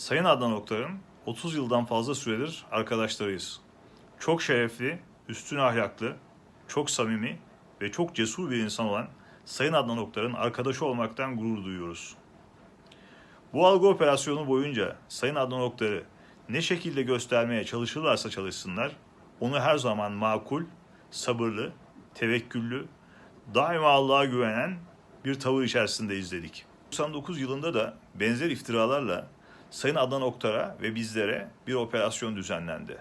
Sayın Adnan Oktar'ın 30 yıldan fazla süredir arkadaşlarıyız. Çok şerefli, üstün ahlaklı, çok samimi ve çok cesur bir insan olan Sayın Adnan Oktar'ın arkadaşı olmaktan gurur duyuyoruz. Bu algı operasyonu boyunca Sayın Adnan Oktar'ı ne şekilde göstermeye çalışırlarsa çalışsınlar, onu her zaman makul, sabırlı, tevekküllü, daima Allah'a güvenen bir tavır içerisinde izledik. 99 yılında da benzer iftiralarla Sayın Adnan Oktar'a ve bizlere bir operasyon düzenlendi.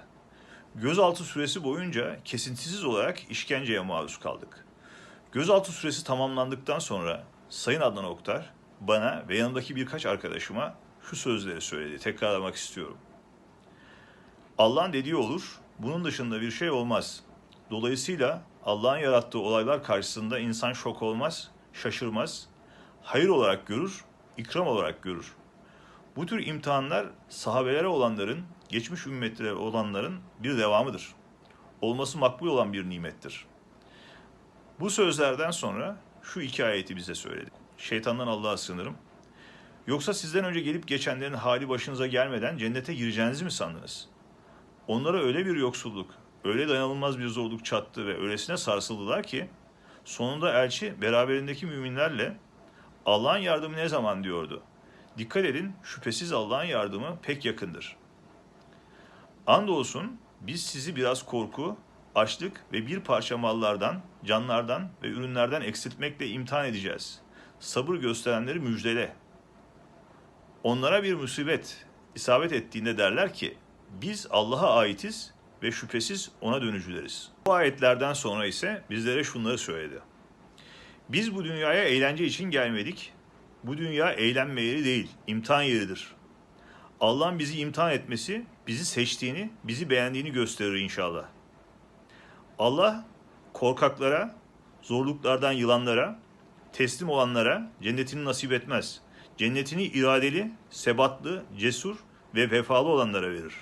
Gözaltı süresi boyunca kesintisiz olarak işkenceye maruz kaldık. Gözaltı süresi tamamlandıktan sonra Sayın Adnan Oktar bana ve yanımdaki birkaç arkadaşıma şu sözleri söyledi. Tekrarlamak istiyorum. Allah'ın dediği olur, bunun dışında bir şey olmaz. Dolayısıyla Allah'ın yarattığı olaylar karşısında insan şok olmaz, şaşırmaz, hayır olarak görür, ikram olarak görür. Bu tür imtihanlar sahabelere olanların, geçmiş ümmetlere olanların bir devamıdır. Olması makbul olan bir nimettir. Bu sözlerden sonra şu iki ayeti bize söyledi. Şeytandan Allah'a sığınırım. Yoksa sizden önce gelip geçenlerin hali başınıza gelmeden cennete gireceğinizi mi sandınız? Onlara öyle bir yoksulluk, öyle dayanılmaz bir zorluk çattı ve öylesine sarsıldılar ki sonunda elçi beraberindeki müminlerle Allah'ın yardımı ne zaman diyordu. Dikkat edin şüphesiz Allah'ın yardımı pek yakındır. Andolsun biz sizi biraz korku, açlık ve bir parça mallardan, canlardan ve ürünlerden eksiltmekle imtihan edeceğiz. Sabır gösterenleri müjdele. Onlara bir musibet isabet ettiğinde derler ki biz Allah'a aitiz ve şüphesiz ona dönücüleriz. Bu ayetlerden sonra ise bizlere şunları söyledi. Biz bu dünyaya eğlence için gelmedik. Bu dünya eğlenme yeri değil, imtihan yeridir. Allah'ın bizi imtihan etmesi, bizi seçtiğini, bizi beğendiğini gösterir inşallah. Allah korkaklara, zorluklardan yılanlara, teslim olanlara cennetini nasip etmez. Cennetini iradeli, sebatlı, cesur ve vefalı olanlara verir.